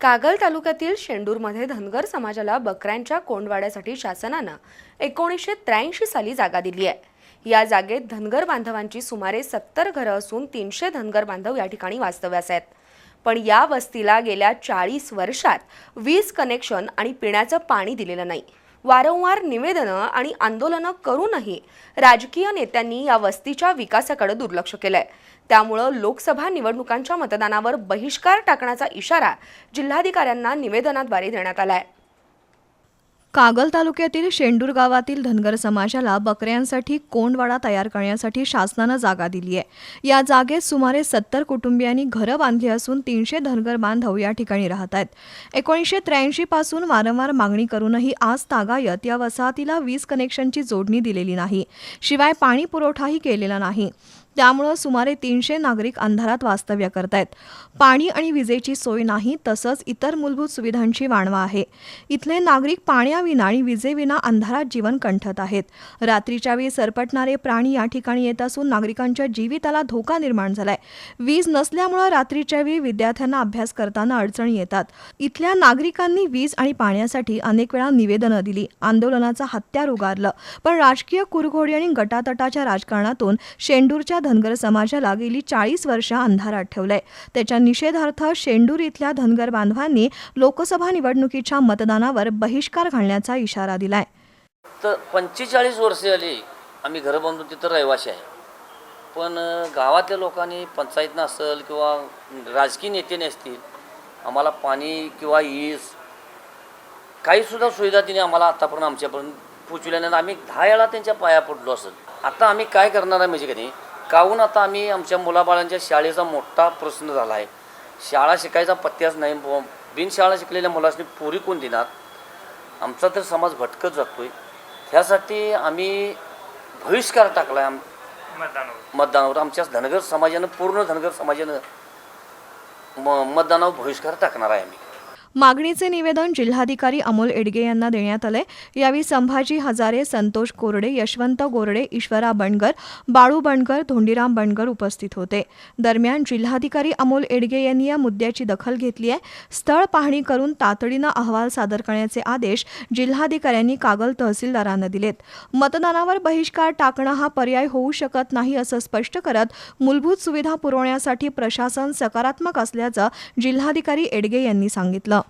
कागल तालुक्यातील शेंडूरमध्ये धनगर समाजाला बकऱ्यांच्या कोंडवाड्यासाठी शासनानं एकोणीसशे त्र्याऐंशी साली जागा दिली आहे. या जागेत धनगर बांधवांची सुमारे सत्तर घरं असून तीनशे धनगर बांधव या ठिकाणी वास्तव्यास आहेत. पण या वस्तीला गेल्या चाळीस वर्षात वीज कनेक्शन आणि पिण्याचं पाणी दिलेलं नाही. वारंवार निवेदनं आणि आंदोलनं करूनही राजकीय नेत्यांनी या वस्तीच्या विकासाकडे दुर्लक्ष केलंय. त्यामुळं लोकसभा निवडणुकांच्या मतदानावर बहिष्कार टाकण्याचा इशारा जिल्हाधिकाऱ्यांना निवेदनाद्वारे देण्यात आलाय. कागल तालुक्यातील शेंडूर गावातील धनगर समाजाला बकऱ्यांसाठी कोंडवाडा तयार करण्यासाठी शासनानं जागा दिली आहे. या जागेत सुमारे सत्तर कुटुंबियांनी घरं बांधली असून तीनशे धनगर बांधव या ठिकाणी राहत आहेत. एकोणीसशे त्र्याऐंशी पासून वारंवार मागणी करूनही आज तागायत या वसाहतीला वीज कनेक्शनची जोडणी दिलेली नाही. शिवाय पाणी पुरवठाही केलेला नाही. त्यामुळं सुमारे तीनशे नागरिक अंधारात वास्तव्य करत आहेत पाणी आणि विजेची सोय नाही तसंच इतर मूलभूत सुविधांची वाणवा आहे. इथले नागरिक पाण्याविना आणि विजेविना अंधारात जीवन कंठत आहेत. रात्रीच्या वेळी सरपटणारे प्राणी या ठिकाणी येत असून नागरिकांच्या जीविताला धोका निर्माण झालाय. वीज नसल्यामुळं रात्रीच्या वेळी विद्यार्थ्यांना अभ्यास करताना अडचणी येतात. इथल्या नागरिकांनी वीज आणि पाण्यासाठी अनेक वेळा निवेदनं दिली. आंदोलनाचा हत्यार उगारलं. पण राजकीय कुरघोडी आणि गटातटाच्या राजकारणातून शेंडूरच्या धनगर समाजाला गेली चाळीस वर्ष अंधारात ठेवलंय. त्याच्या निषेधार्थ शेंडूर इथल्या धनगर बांधवांनी लोकसभा निवडणुकीच्या मतदानावर बहिष्कार घालण्याचा इशारा दिलाय. तर पंचेचाळीस वर्षे आली आम्ही घरं बांधून तिथं रहिवाशी आहे. पण गावातल्या लोकांनी पंचायतनं असेल किंवा राजकीय नेते असतील आम्हाला पाणी किंवा वीज काहीसुद्धा सुविधा तिने आम्हाला आत्तापर्यंत आमच्यापर्यंत पोचवल्यानंतर आम्ही दहा वेळा त्यांच्या पाया पडलो असेल. आता आम्ही काय करणार आहे म्हणजे कधी काहून आता आम्ही आमच्या मुलाबाळांच्या शाळेचा मोठा प्रश्न झाला आहे. शाळा शिकायचा पत्त्याच नाही. बिनशाळा शिकलेल्या मुलांनी पोरी कोण देणार? आमचा तर समाज भटकत जातोय. ह्यासाठी आम्ही बहिष्कार टाकला आहे आम मतदानावर. आमच्या धनगर समाजानं पूर्ण धनगर समाजानं म मतदानावर बहिष्कार टाकणार आहे आम्ही. मागणीचे निवेदन जिल्हाधिकारी अमोल एडगे यांना देण्यात आले. यावेळी संभाजी हजारे संतोष कोरडे यशवंत गोरडे ईश्वरा बणगर बाळू बणगर धोंडीराम बणगर उपस्थित होते. दरम्यान जिल्हाधिकारी अमोल एडगे यांनी या मुद्द्याची दखल घेतली आहे. स्थळ पाहणी करून तातडीनं अहवाल सादर करण्याचे आदेश जिल्हाधिकाऱ्यांनी कागल तहसीलदारांना दिलेत. मतदानावर बहिष्कार टाकणं हा पर्याय होऊ शकत नाही असं स्पष्ट करत मूलभूत सुविधा पुरवण्यासाठी प्रशासन सकारात्मक असल्याचं जिल्हाधिकारी एडगे यांनी सांगितलं.